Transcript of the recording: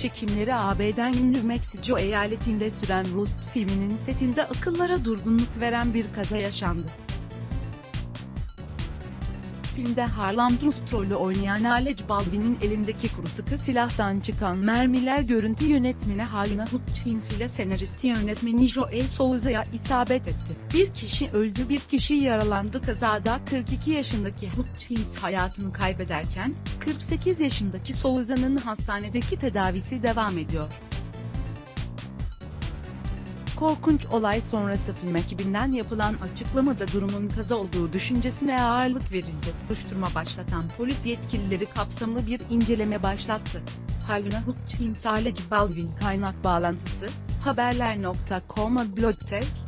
Çekimleri AB'den ünlü Mexico eyaletinde süren Rust filminin setinde akıllara durgunluk veren bir kaza yaşandı. Filmde Harlan Rust rolü oynayan Alec Baldwin'in elindeki kuru sıkı silahtan çıkan mermiler görüntü yönetmeni Halina Hutchins ile senaristi yönetmeni Joel Souza'ya isabet etti. Bir kişi öldü bir kişi yaralandı kazada 42 yaşındaki Hutchins hayatını kaybederken, 48 yaşındaki Souza'nın hastanedeki tedavisi devam ediyor. Korkunç olay sonrası film ekibinden yapılan açıklamada durumun kaza olduğu düşüncesine ağırlık verildi. Soruşturma başlatan polis yetkilileri kapsamlı bir inceleme başlattı. Haluna Hutchins Alec Baldwin kaynak bağlantısı, haberler.com'a blog test,